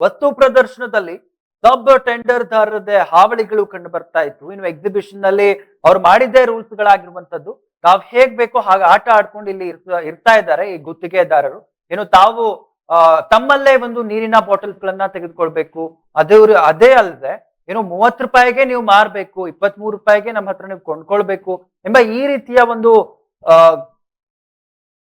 ವಸ್ತು ಪ್ರದರ್ಶನದಲ್ಲಿ ಸಬ್ ಟೆಂಡರ್ ದಾರರದೇ ಹಾವಳಿಗಳು ಕಂಡು ಬರ್ತಾ ಇತ್ತು. ಇನ್ನು ಎಕ್ಸಿಬಿಷನ್ನಲ್ಲಿ ಅವ್ರು ಮಾಡಿದ್ದೇ ರೂಲ್ಸ್ ಗಳಾಗಿರುವಂತದ್ದು ತಾವ್ ಹೇಗ್ ಬೇಕೋ ಹಾಗೆ ಆಟ ಆಡ್ಕೊಂಡು ಇಲ್ಲಿ ಇರ್ತ- ಇದ್ದಾರೆ ಈ ಗುತ್ತಿಗೆದಾರರು. ಏನು ತಾವು ತಮ್ಮಲ್ಲೇ ಒಂದು ನೀರಿನ ಬಾಟಲ್ಸ್ ಗಳನ್ನ ತೆಗೆದುಕೊಳ್ಬೇಕು. ಅದೇ ಅದೇ ಅಲ್ಲದೆ ಏನು ಮೂವತ್ತು ರೂಪಾಯಿಗೆ ನೀವು ಮಾರ್ಬೇಕು ಇಪ್ಪತ್ತ್ ಮೂರು ರೂಪಾಯಿಗೆ ನಮ್ಮ ಹತ್ರ ನೀವು ಕೊಂಡ್ಕೊಳ್ಬೇಕು ಎಂಬ ಈ ರೀತಿಯ ಒಂದು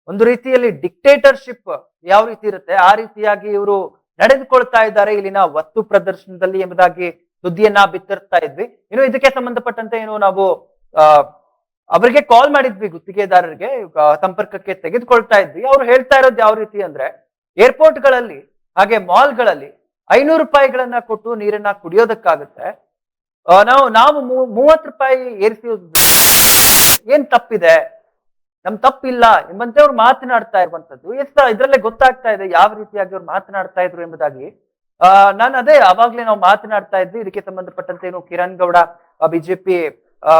ಒಂದು ರೀತಿಯಲ್ಲಿ ಡಿಕ್ಟೇಟರ್ಶಿಪ್ ಯಾವ ರೀತಿ ಇರುತ್ತೆ, ಆ ರೀತಿಯಾಗಿ ಇವರು ನಡೆದುಕೊಳ್ತಾ ಇದ್ದಾರೆ. ಇಲ್ಲಿನ ವಸ್ತು ಪ್ರದರ್ಶನದಲ್ಲಿ ಎಂಬುದಾಗಿ ಸುದ್ದಿಯನ್ನ ಬಿತ್ತರಿಸ್ತಾ ಇದ್ವಿ. ಇನ್ನು ಇದಕ್ಕೆ ಸಂಬಂಧಪಟ್ಟಂತೆ ಏನು ನಾವು ಅವರಿಗೆ ಕಾಲ್ ಮಾಡಿದ್ವಿ ಗುತ್ತಿಗೆದಾರರಿಗೆ ಸಂಪರ್ಕಕ್ಕೆ ತೆಗೆದುಕೊಳ್ತಾ ಇದ್ವಿ. ಅವ್ರು ಹೇಳ್ತಾ ಇರೋದು ಯಾವ ರೀತಿ ಅಂದ್ರೆ ಏರ್ಪೋರ್ಟ್ಗಳಲ್ಲಿ ಹಾಗೆ ಮಾಲ್ಗಳಲ್ಲಿ ಐನೂರು ರೂಪಾಯಿಗಳನ್ನ ಕೊಟ್ಟು ನೀರನ್ನ ಕುಡಿಯೋದಕ್ಕಾಗುತ್ತೆ. ನಾವು ನಾವು ಮೂವತ್ತು ರೂಪಾಯಿ ಏರಿಸಿ, ಏನ್ ತಪ್ಪಿದೆ? ನಮ್ ತಪ್ಪಿಲ್ಲ ಎಂಬಂತೆ ಅವ್ರು ಮಾತನಾಡ್ತಾ ಇರುವಂತದ್ದು ಎಷ್ಟ ಇದ್ರಲ್ಲೇ ಗೊತ್ತಾಗ್ತಾ ಇದೆ ಯಾವ ರೀತಿಯಾಗಿ ಅವ್ರು ಮಾತನಾಡ್ತಾ ಇದ್ರು ಎಂಬುದಾಗಿ. ಆ, ನಾನು ಅದೇ ಅವಾಗ್ಲೇ ನಾವು ಮಾತನಾಡ್ತಾ ಇದ್ವಿ. ಇದಕ್ಕೆ ಸಂಬಂಧಪಟ್ಟಂತೆ ಏನು ಕಿರಣ್ ಗೌಡ ಬಿಜೆಪಿ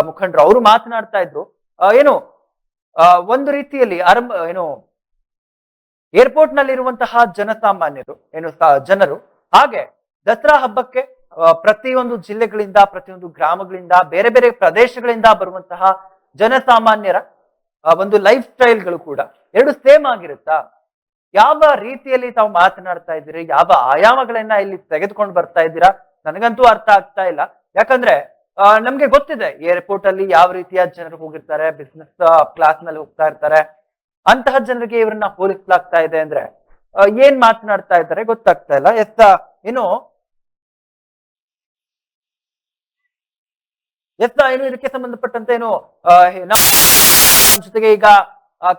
ಮುಖಂಡರು ಅವರು ಮಾತನಾಡ್ತಾ ಇದ್ರು. ಏನು ಒಂದು ರೀತಿಯಲ್ಲಿ ಆರಂಭ, ಏನು ಏರ್ಪೋರ್ಟ್ನಲ್ಲಿ ಇರುವಂತಹ ಜನಸಾಮಾನ್ಯರು, ಏನು ಜನರು, ಹಾಗೆ ದಸರಾ ಹಬ್ಬಕ್ಕೆ ಪ್ರತಿಯೊಂದು ಜಿಲ್ಲೆಗಳಿಂದ, ಪ್ರತಿಯೊಂದು ಗ್ರಾಮಗಳಿಂದ, ಬೇರೆ ಬೇರೆ ಪ್ರದೇಶಗಳಿಂದ ಬರುವಂತಹ ಜನಸಾಮಾನ್ಯರ ಆ, ಒಂದು ಲೈಫ್ ಸ್ಟೈಲ್ಗಳು ಕೂಡ ಎರಡು ಸೇಮ್ ಆಗಿರುತ್ತಾ? ಯಾವ ರೀತಿಯಲ್ಲಿ ತಾವು ಮಾತನಾಡ್ತಾ ಇದ್ದೀರಿ? ಯಾವ ಆಯಾಮಗಳನ್ನ ಇಲ್ಲಿ ತೆಗೆದುಕೊಂಡು ಬರ್ತಾ ಇದ್ದೀರಾ? ನನಗಂತೂ ಅರ್ಥ ಆಗ್ತಾ ಇಲ್ಲ. ಯಾಕಂದ್ರೆ ನಮ್ಗೆ ಗೊತ್ತಿದೆ ಏರ್ಪೋರ್ಟ್ ಅಲ್ಲಿ ಯಾವ ರೀತಿಯ ಜನರು ಹೋಗಿರ್ತಾರೆ ಬಿಸ್ನೆಸ್ ಕ್ಲಾಸ್ನಲ್ಲಿ ಹೋಗ್ತಾ ಇರ್ತಾರೆ. ಅಂತಹ ಜನರಿಗೆ ಇವ್ರನ್ನ ಹೋಲಿಸ್ಲಾಗ್ತಾ ಇದೆ ಅಂದ್ರೆ ಏನ್ ಮಾತನಾಡ್ತಾ ಇದ್ದಾರೆ ಗೊತ್ತಾಗ್ತಾ ಇಲ್ಲ. ಎತ್ತ ಏನು ಎತ್ತ ಏನು ಇದಕ್ಕೆ ಸಂಬಂಧಪಟ್ಟಂತೆ ಏನು ನಮ್ಮ ನಮ್ ಜೊತೆಗೆ ಈಗ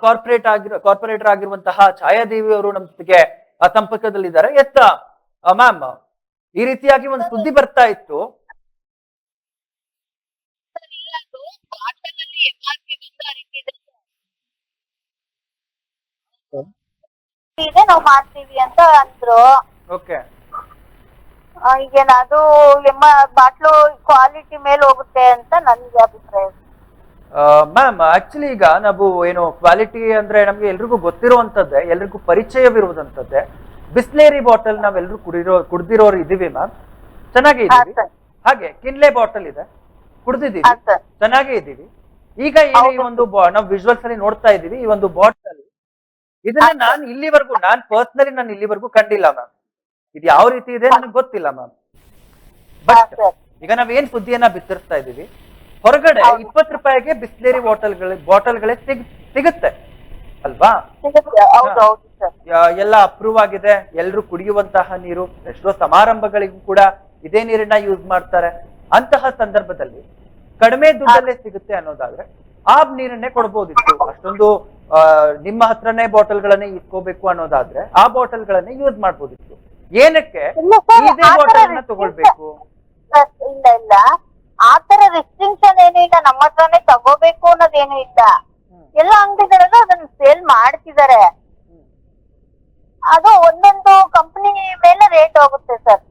ಕಾರ್ಪೊರೇಟ್ ಆಗಿರೋ ಕಾರ್ಪೊರೇಟರ್ ಆಗಿರುವಂತಹ ಛಾಯಾದೇವಿ ಅವರು ನಮ್ಮ ಜೊತೆಗೆ ಸಂಪರ್ಕದಲ್ಲಿದ್ದಾರೆ. ಎತ್ತ ಮ್ಯಾಮ್ ಈ ರೀತಿಯಾಗಿ ಒಂದು ಸುದ್ದಿ ಬರ್ತಾ ಇತ್ತು. ನಾವು ಮಾಡ್ತೀವಿ ಅಂತ ಅಂದ್ರು. ಓಕೆ. ಈಗೇನ್ ಅದು ಎಮ್ಮ ಬಾಟ್ಲು ಕ್ವಾಲಿಟಿ ಮೇಲೆ ಹೋಗುತ್ತೆ ಅಂತ ನನಗೆ ಅಭಿಪ್ರಾಯ. ಮ್ಯಾಮ್ ಆಕ್ಚುಲಿ ಈಗ ನಾವು ಏನು ಕ್ವಾಲಿಟಿ ಅಂದ್ರೆ ನಮ್ಗೆ ಎಲ್ರಿಗೂ ಗೊತ್ತಿರುವಂತದ್ದೇ ಎಲ್ರಿಗೂ ಪರಿಚಯವಿರುವುದಂತದ್ದೇ ಬಿಸ್ಲೇರಿ ಬಾಟಲ್ ನಾವೆಲ್ಲರೂ ಕುಡಿರೋ ಕುಡ್ದಿರೋರು ಇದೀವಿ ಮ್ಯಾಮ್ ಚೆನ್ನಾಗಿ ಇದೀವಿ. ಹಾಗೆ ಕಿನ್ಲೆ ಬಾಟಲ್ ಇದೆ. ಕುಡ್ದಿದೀವಿ ಚೆನ್ನಾಗೇ ಇದೀವಿ. ಈಗ ಏನು ಈ ಒಂದು ನಾವು ವಿಜುವಲ್ಸ್ ಅಲ್ಲಿ ನೋಡ್ತಾ ಇದೀವಿ ಈ ಒಂದು ಬಾಟಲ್ ಇದನ್ನ ನಾನು ಇಲ್ಲಿವರೆಗೂ ನಾನ್ ಪರ್ಸನಲಿ ನಾನು ಇಲ್ಲಿವರೆಗೂ ಕಂಡಿಲ್ಲ ಮ್ಯಾಮ್ ಇದು ಯಾವ ರೀತಿ ಇದೆ ನನಗೆ ಗೊತ್ತಿಲ್ಲ ಮ್ಯಾಮ್ ಬಟ್ ಈಗ ನಾವ್ ಏನ್ ಸುದ್ದಿಯನ್ನ ಬಿತ್ತರಿಸ್ತಾ ಇದೀವಿ ಹೊರಗಡೆ ಇಪ್ಪತ್ ಇಪ್ಪತ್ತು ರೂಪಾಯಿಗೆ ಬಿಸ್ಲೇರಿ ಬಾಟಲ್ಗಳ ಬಾಟಲ್ಗಳೇ ಸಿಗ್ ಸಿಗುತ್ತೆ. ಅಲ್ವಾ? ಎಲ್ಲ ಅಪ್ರೂವ್ ಆಗಿದೆ. ಎಲ್ರು ಕುಡಿಯುವಂತಹ ನೀರು ಎಷ್ಟೋ ಸಮಾರಂಭಗಳಿಗೂ ಕೂಡ ಇದೇ ನೀರನ್ನ ಯೂಸ್ ಮಾಡ್ತಾರೆ. ಅಂತಹ ಸಂದರ್ಭದಲ್ಲಿ ಕಡಿಮೆ ದುಡ್ಡಲ್ಲೇ ಸಿಗುತ್ತೆ ಅನ್ನೋದಾದ್ರೆ ಆ ನೀರನ್ನೇ ಕೊಡ್ಬೋದಿತ್ತು. ಅಷ್ಟೊಂದು ನಿಮ್ಮ ಹತ್ರನೇ ಬಾಟಲ್ಗಳನ್ನೇ ಇಟ್ಕೋಬೇಕು ಅನ್ನೋದಾದ್ರೆ ಆ ಬಾಟಲ್ಗಳನ್ನೇ ಯೂಸ್ ಮಾಡ್ಬೋದಿತ್ತು. ಏನಕ್ಕೆ? ಇದೇ ಬಾಟಲ್ ತಗೊಳ್ಬೇಕು. ಇಲ್ಲ ಇಲ್ಲ. ಆತರ ತರ ರೆಸ್ಟ್ರಿಕ್ಷನ್ ಏನಿಲ್ಲ ಇಲ್ಲ. ನಮ್ಮ ಹತ್ರನೇ ತಗೋಬೇಕು ಅನ್ನೋದೇನು ಇಲ್ಲ. ಎಲ್ಲ ಅಂಗಡಿಗಳಲ್ಲೂ ಅದನ್ನ ಸೇಲ್ ಮಾಡ್ತಿದ್ದಾರೆ. ಅದು ಒಂದೊಂದು ಕಂಪನಿ ಮೇಲೆ ರೇಟ್ ಹೋಗುತ್ತೆ ಸರ್.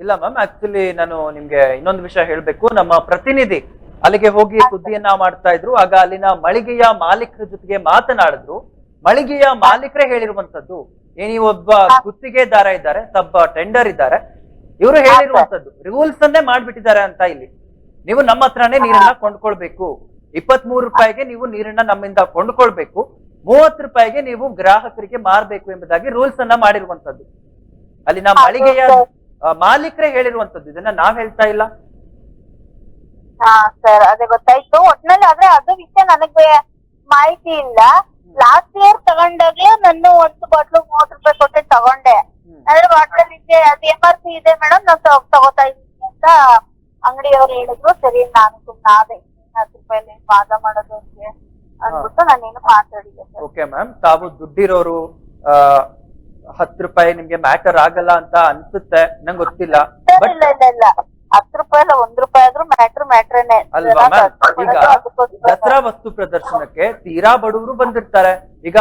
ಇಲ್ಲ ಮ್ಯಾಮ್ ಆಕ್ಚುಲಿ ನಾನು ನಿಮ್ಗೆ ಇನ್ನೊಂದು ವಿಷಯ ಹೇಳ್ಬೇಕು. ನಮ್ಮ ಪ್ರತಿನಿಧಿ ಅಲ್ಲಿಗೆ ಹೋಗಿ ಸುದ್ದಿಯನ್ನ ಮಾಡ್ತಾ ಇದ್ರು. ಆಗ ಅಲ್ಲಿನ ಮಳಿಗೆಯ ಮಾಲೀಕರ ಜೊತೆಗೆ ಮಾತನಾಡಿದ್ರು. ಮಳಿಗೆಯ ಮಾಲೀಕರೇ ಹೇಳಿರುವಂತದ್ದು ಏನಿ ಒಬ್ಬ ಗುತ್ತಿಗೆದಾರ ಇದ್ದಾರೆ ತಬ್ಬ ಟೆಂಡರ್ ಇದ್ದಾರೆ ಇವರು ಹೇಳಿರುವಂತದ್ದು ರೂಲ್ಸ್ ಅನ್ನೇ ಮಾಡ್ಬಿಟ್ಟಿದ್ದಾರೆ ಅಂತ ಇಲ್ಲಿ. ನೀವು ನಮ್ಮ ಹತ್ರನೇ ನೀರನ್ನ ಕೊಂಡ್ಕೊಳ್ಬೇಕು. ಇಪ್ಪತ್ ಮೂರು ರೂಪಾಯಿಗೆ ನೀವು ನೀರನ್ನ ನಮ್ಮಿಂದ ಕೊಂಡ್ಕೊಳ್ಬೇಕು. ಮೂವತ್ತು ರೂಪಾಯಿಗೆ ನೀವು ಗ್ರಾಹಕರಿಗೆ ಮಾರ್ಬೇಕು ಎಂಬುದಾಗಿ ರೂಲ್ಸ್ ಅನ್ನ ಮಾಡಿರುವಂತದ್ದು ಅಲ್ಲಿನ ಮಳಿಗೆಯ ಆ, ಮಾಲೀಕರೇ ಹೇಳಿರುವಂತದ್ದು ಇದನ್ನ ನಾವ್ ಹೇಳ್ತಾ ಇಲ್ಲ. ಹಾ ಸರ್ ಅದೇ ಗೊತ್ತಾಯ್ತು. ಒಟ್ನಲ್ಲಿ ಆದ್ರೆ ಅದು ವಿಷಯ ನನಗೆ ಮಾಹಿತಿ ಇಲ್ಲ ಲಾಸ್ಟ್ ಇಯರ್ ತಗೊಂಡಾಗ್ಲೇ ನಾನು ಒಂದು ಬಾಟ್ಲು ಮೂವತ್ ರೂಪಾಯಿ ಕೊಟ್ಟು ತಗೊಂಡೆ. ಅಂದ್ರೆ ಬಾಟ್ಲಲ್ ಬಾಟಲ್ ಇದೆ ಅದು ಎಂ ಆರ್ ಪಿ ಇದೆ ಮೇಡಮ್ ನಾನು ತಗೊ- ತಗೋತಾ ಇದೀನಿ ಅಂತ ಅಂಗಡಿಯವ್ರು ಹೇಳಿದ್ರು. ಸರಿ ನಾನು ಸುಮ್ಮನೆ ಆದೆ. ಹತ್ತು ರೂಪಾಯಿ ವಾದ ಮಾಡೋದು ಅಂದ್ಬಿಟ್ಟು ನಾನೇನು ಮಾತಾಡಿದೆ ಸರ್ ಓಕೆ ಮ್ಯಾಮ್ ತಾವು ದುಡ್ಡಿರೋರು ಹತ್ತು ರೂಪಾಯಿ ನಿಮ್ಗೆ ಮ್ಯಾಟರ್ ಆಗಲ್ಲ ಅಂತ ಅನ್ಸುತ್ತೆ. ನಂಗೆ ಗೊತ್ತಿಲ್ಲ. ಬಟ್ ಇಲ್ಲ ಇಲ್ಲ ಇಲ್ಲ. ಹತ್ತು ರೂಪಾಯಿ ಅಲ್ಲ ಒಂದ್ ರೂಪಾಯಿ ಆದ್ರೂ ಮ್ಯಾಟ್ರ್ ಮ್ಯಾಟ್ರೇನೆ ಅಲ್ವಾ ಮ್ಯಾಮ್ ಈಗ ದಸರಾ ವಸ್ತು ಪ್ರದರ್ಶನಕ್ಕೆ ತೀರಾ ಬಡವರು ಬಂದಿರ್ತಾರೆ. ಈಗ.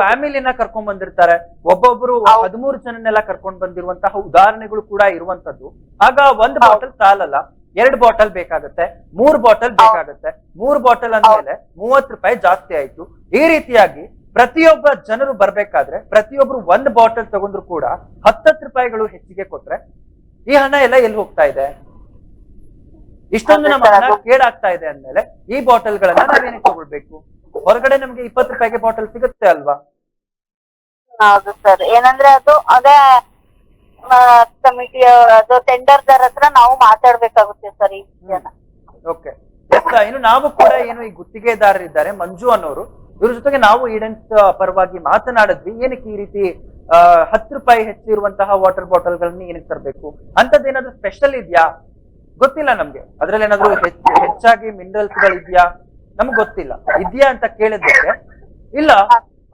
ಫ್ಯಾಮಿಲಿನ ಕರ್ಕೊಂಡ್ ಬಂದಿರ್ತಾರೆ. ಒಬ್ಬೊಬ್ರು ಹೌದು. ಹದಿಮೂರು ಜನನ್ನೆಲ್ಲ ಕರ್ಕೊಂಡ್ ಬಂದಿರುವಂತಹ ಉದಾಹರಣೆಗಳು ಕೂಡ ಇರುವಂತದ್ದು ಆಗ ಒಂದ್ ಬಾಟಲ್ ಸಾಲಲ್ಲ ಎರಡ್ ಬಾಟಲ್ ಬೇಕಾಗತ್ತೆ ಮೂರ್ ಬಾಟಲ್ ಬೇಕಾಗತ್ತೆ ಮೂರ್ ಬಾಟಲ್ ಅಂದ್ಮೇಲೆ ಮೂವತ್ ರೂಪಾಯಿ ಜಾಸ್ತಿ ಆಯ್ತು. ಈ ರೀತಿಯಾಗಿ ಪ್ರತಿಯೊಬ್ಬ ಜನರು ಬರ್ಬೇಕಾದ್ರೆ ಪ್ರತಿಯೊಬ್ರು ಒಂದ್ ಬಾಟಲ್ ತಗೊಂಡ್ರು ಕೂಡ ಹತ್ತತ್ತು ರೂಪಾಯಿಗಳು ಹೆಚ್ಚಿಗೆ ಕೊಟ್ರೆ ಈ ಹಣ ಎಲ್ಲ ಎಲ್ಲಿ ಹೋಗ್ತಾ ಇದೆ? ಇಷ್ಟೊಂದು ನಮ್ಮ ಹಣ ಕೇಳಾಗ್ತಾ ಇದೆ ಅಂದ್ಮೇಲೆ ಈ ಬಾಟಲ್ ಗಳನ್ನ ನಾವೇನಕ್ಕೆ ತಗೊಳ್ಬೇಕು ಹೊರಗಡೆ ನಮ್ಗೆ ಇಪ್ಪತ್ತು ರೂಪಾಯಿಗೆ ಬಾಟಲ್ ಸಿಗುತ್ತೆ ಅಲ್ವಾ? ಹೌದು ಸರ್. ಏನಂದ್ರೆ ಅದು ಅದೇ ಕಮಿಟಿ ಅದು ಹತ್ರ ನಾವು ಮಾತಾಡ್ಬೇಕಾಗುತ್ತೆ ಸರ್ ಈ ವಿಷಯನ. ಓಕೆ. ಇನ್ನು ನಾವು ಕೂಡ ಏನು ಈ ಗುತ್ತಿಗೆದಾರರಿದ್ದಾರೆ ಮಂಜು ಅನ್ನೋರು ಇವ್ರ ಜೊತೆಗೆ ನಾವು ಈಡೆನ್ಸ್ ಪರವಾಗಿ ಮಾತನಾಡಿದ್ವಿ. ಏನಕ್ಕೆ ಈ ರೀತಿ ಹತ್ತು ರೂಪಾಯಿ ಹೆಚ್ಚಿರುವಂತಹ ವಾಟರ್ ಬಾಟಲ್ ಗಳನ್ನ ಏನಕ್ಕೆ ತರಬೇಕು? ಅಂತದ್ದೇನಾದ್ರೂ ಸ್ಪೆಷಲ್ ಇದೆಯಾ? ಗೊತ್ತಿಲ್ಲ ನಮ್ಗೆ. ಅದ್ರಲ್ಲಿ ಏನಾದ್ರು ಹೆಚ್ಚ್- ಹೆಚ್ಚಾಗಿ ಮಿನರಲ್ಸ್ ಗಳಿದ್ಯಾ? ನಮ್ಗೆ ಗೊತ್ತಿಲ್ಲ. ಇದೆಯಾ ಅಂತ ಕೇಳಿದ್ದಕ್ಕೆ? ಇಲ್ಲ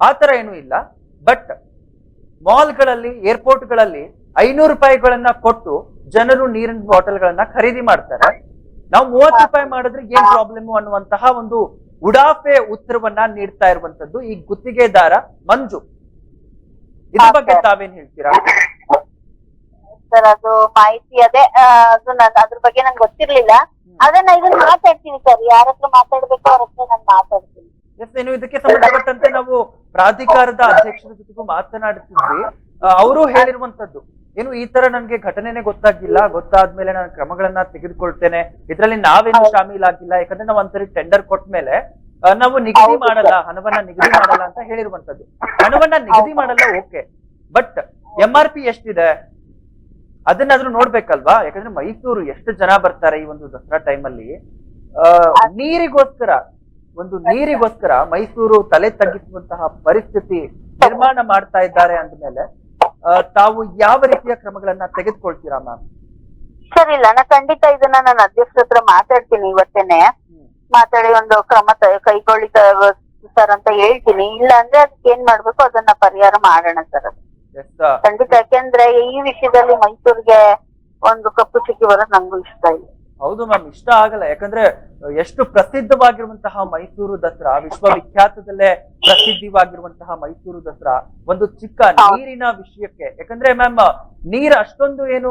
ಆತರ ಏನೂ ಇಲ್ಲ. ಬಟ್ ಮಾಲ್ಗಳಲ್ಲಿ ಏರ್ಪೋರ್ಟ್ಗಳಲ್ಲಿ ಐನೂರು ರೂಪಾಯಿಗಳನ್ನ ಕೊಟ್ಟು ಜನರು ನೀರಿನ ಬಾಟಲ್ ಗಳನ್ನ ಖರೀದಿ ಮಾಡ್ತಾರೆ. ನಾವು ಮೂವತ್ತು ರೂಪಾಯಿ ಮಾಡಿದ್ರೆ ಏನ್ ಪ್ರಾಬ್ಲಮ್ ಅನ್ನುವಂತಹ ಒಂದು ಉಡಾಫೆ ಉತ್ತರವನ್ನ ನೀಡ್ತಾ ಇರುವಂತದ್ದು ಈ ಗುತ್ತಿಗೆದಾರ ಮಂಜು. ಇದ್ರ ಬಗ್ಗೆ ತಾವೇನ್ ಹೇಳ್ತೀರಾ? ಸರ್ ಅದು ಮಾಹಿತಿ ಅದೇ ಅದು ನನ್ ಅದ್ರ ಬಗ್ಗೆ ನಂಗೆ ಗೊತ್ತಿರ್ಲಿಲ್ಲ. ಆದ್ರೆ ನಾ ಇದನ್ನ ಮಾತಾಡ್ತೀನಿ ಸರ್ ಯಾರ ಹತ್ರ ಮಾತಾಡ್ಬೇಕು ಅವ್ರ ಹತ್ರ ನಾನು ಮಾತಾಡ್ತೀನಿ. ಇದಕ್ಕೆ ಸಂಬಂಧಪಟ್ಟಂತೆ ನಾವು ಪ್ರಾಧಿಕಾರದ ಅಧ್ಯಕ್ಷರ ಜೊತೆಗೂ ಮಾತನಾಡ್ತಿದ್ವಿ. ಅವರು ಹೇಳಿರುವಂತದ್ದು. ಏನು ಈ ತರ ನನ್ಗೆ ಘಟನೆನೇ ಗೊತ್ತಾಗಿಲ್ಲ. ಗೊತ್ತಾದ್ಮೇಲೆ ನಾನು ಕ್ರಮಗಳನ್ನ ತೆಗೆದುಕೊಳ್ತೇನೆ. ಇದ್ರಲ್ಲಿ ನಾವೇನು ಶಾಮೀಲಾಗಿಲ್ಲ ಯಾಕಂದ್ರೆ ನಾವು ಒಂದ್ಸರಿ ಟೆಂಡರ್ ಕೊಟ್ಮೇಲೆ ಆ, ನಾವು ನಿಗದಿ ಮಾಡಲ್ಲ ಹಣವನ್ನ ನಿಗದಿ ಮಾಡಲ್ಲ ಅಂತ ಹೇಳಿರುವಂತದ್ದು ಹಣವನ್ನ ನಿಗದಿ ಮಾಡಲ್ಲ okay. But M R P ಎಷ್ಟಿದೆ? ಅದನ್ನಾದ್ರೂ ನೋಡ್ಬೇಕಲ್ವಾ? ಯಾಕಂದ್ರೆ ಮೈಸೂರು ಎಷ್ಟು ಜನ ಬರ್ತಾರೆ ಈ ಒಂದು ದಸರಾ ಟೈಮಲ್ಲಿ ನೀರಿಗೋಸ್ಕರ ಒಂದು ನೀರಿಗೋಸ್ಕರ ಮೈಸೂರು ತಲೆ ತಗ್ಗಿಸುವಂತಹ ಪರಿಸ್ಥಿತಿ ನಿರ್ಮಾಣ ಮಾಡ್ತಾ ಇದ್ದಾರೆ ಅಂದ್ಮೇಲೆ ತಾವು ಯಾವ ರೀತಿಯ ಕ್ರಮಗಳನ್ನ ತೆಗೆದುಕೊಳ್ತೀರಾ ಮ್ಯಾಮ್? ಸರಿ ಇಲ್ಲ. ನಾ ಖಂಡಿತ ಇದನ್ನ ನಾನು ಅಧ್ಯಕ್ಷರ ಹತ್ರ ಮಾತಾಡ್ತೀನಿ ಇವತ್ತೇನೆ. ಮಾತಾಡಿ ಒಂದು ಕ್ರಮ ಕೈಗೊಳ್ಳಿದ ಕೈಗೊಳ್ಳಿ ಸರ್ ಅಂತ ಹೇಳ್ತೀನಿ. ಇಲ್ಲ ಅಂದ್ರೆ ಅದಕ್ಕೆ ಏನ್ ಮಾಡ್ಬೇಕು ಅದನ್ನ ಪರಿಹಾರ ಮಾಡೋಣ ಸರ್ ಖಂಡಿತ. ಯಾಕೆಂದ್ರೆ ಈ ವಿಷಯದಲ್ಲಿ ಮೈಸೂರಿಗೆ ಒಂದು ಕಪ್ಪು ಚುಕ್ಕಿ ಬರೋದು ನಂಗೂ ಇಷ್ಟ ಇಲ್ಲ. ಹೌದು ಮ್ಯಾಮ್ ಇಷ್ಟ ಆಗಲ್ಲ. ಯಾಕಂದ್ರೆ ಎಷ್ಟು ಪ್ರಸಿದ್ಧವಾಗಿರುವಂತಹ ಮೈಸೂರು ದಸರಾ ವಿಶ್ವವಿಖ್ಯಾತದಲ್ಲೇ ಪ್ರಸಿದ್ಧವಾಗಿರುವಂತಹ ಮೈಸೂರು ದಸರಾ ಒಂದು ಚಿಕ್ಕ ನೀರಿನ ವಿಷಯಕ್ಕೆ. ಯಾಕಂದ್ರೆ ಮ್ಯಾಮ್ ನೀರ್ ಅಷ್ಟೊಂದು ಏನು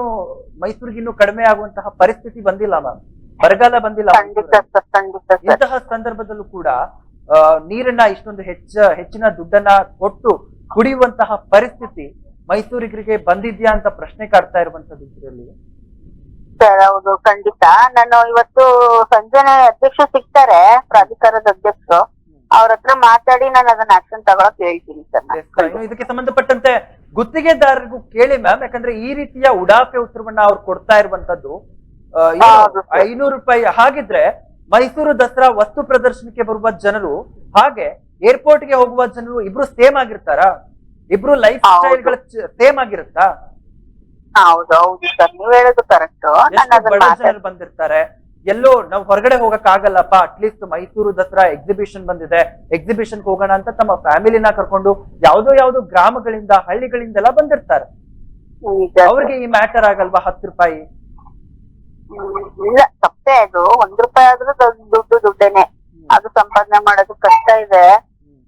ಮೈಸೂರಿಗೆ ಇನ್ನು ಕಡಿಮೆ ಆಗುವಂತಹ ಪರಿಸ್ಥಿತಿ ಬಂದಿಲ್ಲ ಮ್ಯಾಮ್. ಬರಗಾಲ ಬಂದಿಲ್ಲ ಖಂಡಿತ ಸರ್ ಖಂಡಿತ ಸರ್. ಇಂತಹ ಸಂದರ್ಭದಲ್ಲೂ ಕೂಡ ನೀರನ್ನ ಇಷ್ಟೊಂದು ಹೆಚ್ಚ ಹೆಚ್ಚಿನ ದುಡ್ಡನ್ನ ಕೊಟ್ಟು ಕುಡಿಯುವಂತಹ ಪರಿಸ್ಥಿತಿ ಮೈಸೂರಿಗರಿಗೆ ಬಂದಿದ್ಯಾ ಅಂತ ಪ್ರಶ್ನೆ ಕಾಡ್ತಾ ಇರುವಂತದ್ದು ಇದರಲ್ಲಿ? ಸರ್ ಹೌದು ಖಂಡಿತ. ನಾನು ಇವತ್ತು ಸಂಜೆನೆ ಅಧ್ಯಕ್ಷ ಸಿಗ್ತಾರೆ ಪ್ರಾಧಿಕಾರದ ಅಧ್ಯಕ್ಷರು. ಅವ್ರ ಹತ್ರ ಮಾತಾಡಿ ನಾನು ಅದನ್ನ ಆಕ್ಷನ್ ತಗೊಳಕ್ ಹೇಳ್ತೀನಿ ಸರ್ ಇದಕ್ಕೆ ಸಂಬಂಧಪಟ್ಟಂತೆ ಗುತ್ತಿಗೆದಾರರಿಗೂ ಕೇಳಿ ಮ್ಯಾಮ್ ಯಾಕಂದ್ರೆ ಈ ರೀತಿಯ ಉಡಾಫೆ ಉತ್ತರವನ್ನ ಅವ್ರು ಕೊಡ್ತಾ ಇರುವಂತದ್ದು. ಐನೂರು ರೂಪಾಯಿ ಹಾಗಿದ್ರೆ ಮೈಸೂರು ದಸರಾ ವಸ್ತು ಪ್ರದರ್ಶನಕ್ಕೆ ಬರುವ ಜನರು ಹಾಗೆ ಏರ್ಪೋರ್ಟ್ಗೆ ಹೋಗುವ ಜನರು ಇಬ್ರು ಸೇಮ್ ಆಗಿರ್ತಾರಾ? ಇಬ್ರು ಲೈಫ್ ಸ್ಟೈಲ್ಗಳು ಸೇಮ್ ಆಗಿರುತ್ತಾ? ಹೌದು ಸರ್. ನೀವ್ ಹೇಳೋದು ಕರೆಕ್ಟ್ ಜನರು ಬಂದಿರ್ತಾರೆ. ಎಲ್ಲೋ ನಾವು ಹೊರಗಡೆ ಹೋಗಕ್ ಆಗಲ್ಲಪ್ಪ at least Mysuru Dasara exhibition ಬಂದಿದೆ. ಎಕ್ಸಿಬಿಷನ್ ಹೋಗೋಣ ಅಂತ ತಮ್ಮ ಫ್ಯಾಮಿಲಿನ ಕರ್ಕೊಂಡು ಯಾವ್ದೋ ಯಾವ್ದೋ ಗ್ರಾಮಗಳಿಂದ ಹಳ್ಳಿಗಳಿಂದೆಲ್ಲ ಬಂದಿರ್ತಾರೆ. ಅವ್ರಿಗೆ ಈ ಮ್ಯಾಟರ್ ಆಗಲ್ವಾ ಹತ್ತು ರೂಪಾಯಿ? ಇಲ್ಲ ತಪ್ಪೇ ಅದು. ಒಂದ್ ರೂಪಾಯಿ ಆದ್ರೂ ದೊಡ್ಡ ದುಡ್ಡು ದುಡ್ಡೇನೆ. ಅದು ಸಂಪಾದನೆ ಮಾಡೋದು ಕಷ್ಟ ಇದೆ.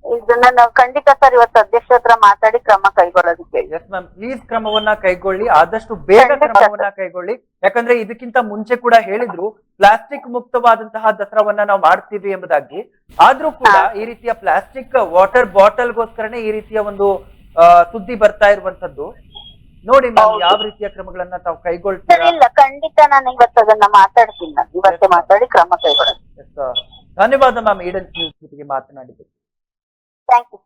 ಇದನ್ನ ನಾವು ಖಂಡಿತ ಸರ್ ಇವತ್ತು ಅಧ್ಯಕ್ಷ ಹತ್ರ ಮಾತಾಡಿ ಕ್ರಮ ಕೈಗೊಳ್ಳೋದಕ್ಕೆ. ಎಸ್ ಮ್ಯಾಮ್ ಪ್ಲೀಸ್ ಕ್ರಮವನ್ನ ಕೈಗೊಳ್ಳಿ. ಆದಷ್ಟು ಬೇಗ ಕ್ರಮವನ್ನ ಕೈಗೊಳ್ಳಿ. ಯಾಕಂದ್ರೆ ಇದಕ್ಕಿಂತ ಮುಂಚೆ ಕೂಡ ಹೇಳಿದ್ರು ಪ್ಲಾಸ್ಟಿಕ್ ಮುಕ್ತವಾದಂತಹ ದಸರಾವನ್ನ ನಾವು ಮಾಡ್ತೀವಿ ಎಂಬುದಾಗಿ. ಆದ್ರೂ ಕೂಡ ಈ ರೀತಿಯ ಪ್ಲಾಸ್ಟಿಕ್ ವಾಟರ್ ಬಾಟಲ್ಗೋಸ್ಕರನೇ ಈ ರೀತಿಯ ಒಂದು ಸುದ್ದಿ ಬರ್ತಾ ಇರುವಂತದ್ದು ನೋಡಿ ನಾವು ಯಾವ ರೀತಿಯ ಕ್ರಮಗಳನ್ನ ತಾವು ಕೈಗೊಳ್ತೀವಿ ಇಲ್ಲ ಖಂಡಿತ ನಾನು ಇವತ್ತು ಅದನ್ನ ಮಾತಾಡ್ತೀನಿ ನಾನು ಇವತ್ತೇ ಮಾತಾಡಿ ಕ್ರಮ ಕೈಗೊಳ್ಳಿ ಧನ್ಯವಾದ ಮ್ಯಾಮ್ ಈಡನ್ ನ್ಯೂಸ್ ಜೊತೆಗೆ ಮಾತನಾಡಿದ್ದಕ್ಕೆ. Thank you